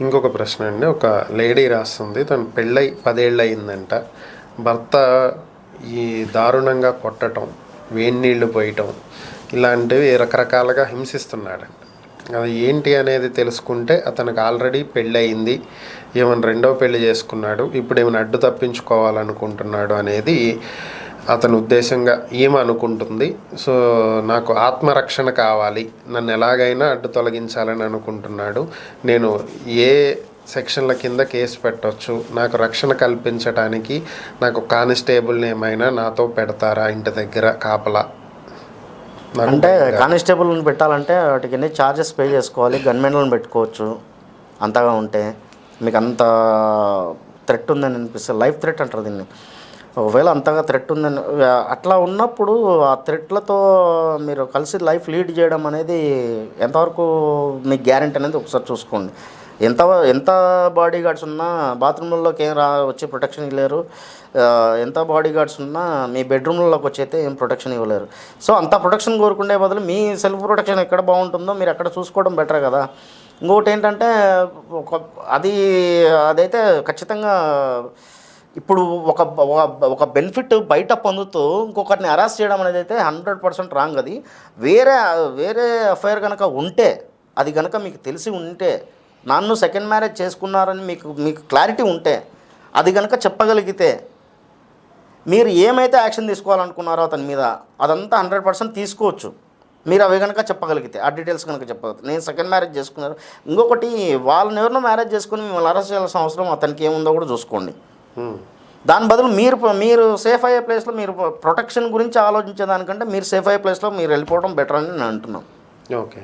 ఇంకొక ప్రశ్న అండి. ఒక లేడీ రాస్తుంది. తను పెళ్ళై పదేళ్ళు అయిందంట భర్త ఈ దారుణంగా కొట్టడం వేడి నీళ్ళు పోయటం ఇలాంటివి రకరకాలుగా హింసిస్తున్నాడు అది ఏంటి అనేది తెలుసుకుంటే అతనికి ఆల్రెడీ పెళ్ళి అయింది ఏమైనా రెండో పెళ్ళి చేసుకున్నాడు. ఇప్పుడు ఏమైనా అడ్డు తప్పించుకోవాలనుకుంటున్నాడు అనేది అతని ఉద్దేశంగా ఏం అనుకుంటుంది. సో నాకు ఆత్మరక్షణ కావాలి. నన్ను ఎలాగైనా అడ్డు తొలగించాలని అనుకుంటున్నాడు. నేను ఏ సెక్షన్ల కింద కేసు పెట్టొచ్చు? నాకు రక్షణ కల్పించడానికి నాకు కానిస్టేబుల్ని ఏమైనా నాతో పెడతారా ఇంటి దగ్గర కాపలా? అంటే కానిస్టేబుల్ని పెట్టాలంటే వాటికి ఎన్ని ఛార్జెస్ పే చేసుకోవాలి? గన్మెన్లను పెట్టుకోవచ్చు. అంతగా ఉంటే. మీకు అంత థ్రెట్ ఉందని అనిపిస్తుంది. లైఫ్ థ్రెట్ అంటారు దీన్ని. ఒకవేళ అంతగా థ్రెట్ ఉందని అట్లా ఉన్నప్పుడు ఆ థ్రెట్లతో మీరు కలిసి లైఫ్ లీడ్ చేయడం అనేది ఎంతవరకు మీకు గ్యారంటీ అనేది ఒకసారి చూసుకోండి. ఎంత ఎంత బాడీ గార్డ్స్ ఉన్నా బాత్రూమ్లలోకి ఏం రా వచ్చి ప్రొటెక్షన్ ఇవ్వలేరు. ఎంత బాడీ గార్డ్స్ ఉన్నా మీ బెడ్రూమ్లలోకి వచ్చి అయితే ఏం ప్రొటెక్షన్ ఇవ్వలేరు. సో అంత ప్రొటెక్షన్ కోరుకునే బదులు మీ సెల్ఫ్ ప్రొటెక్షన్ ఎక్కడ బాగుంటుందో మీరు అక్కడ చూసుకోవడం బెటర్ కదా. ఇంకొకటి ఏంటంటే ఒక అది అదైతే ఖచ్చితంగా ఇప్పుడు ఒక ఒక- ఒక బెనిఫిట్ బయట పొందుతూ ఇంకొకరిని అరెస్ట్ చేయడం అనేది అయితే హండ్రెడ్ పర్సెంట్ రాంగ్ అది. వేరే వేరే అఫైర్ కనుక ఉంటే అది కనుక మీకు తెలిసి ఉంటే నన్ను సెకండ్ మ్యారేజ్ చేసుకున్నారని మీకు మీకు క్లారిటీ ఉంటే అది కనుక చెప్పగలిగితే మీరు ఏమైతే యాక్షన్ తీసుకోవాలనుకున్నారో అతని మీద అదంతా హండ్రెడ్ పర్సెంట్ తీసుకోవచ్చు. మీరు అవి కనుక చెప్పగలిగితే ఆ డీటెయిల్స్ కనుక చెప్పగలిగితే. నేను సెకండ్ మ్యారేజ్ చేసుకున్నారు. ఇంకొకటి వాళ్ళని ఎవరినో మ్యారేజ్ చేసుకుని మిమ్మల్ని అరెస్ట్ చేయాల్సిన అవసరం అతనికి ఏముందో కూడా చూసుకోండి. దాని బదులు మీరు మీరు సేఫ్ అయ్యే ప్లేస్లో మీరు ప్రొటెక్షన్ గురించి ఆలోచించే దానికంటే మీరు సేఫ్ అయ్యే ప్లేస్లో మీరు వెళ్ళిపోవడం బెటర్ అని నేను అంటున్నాను. ఓకే.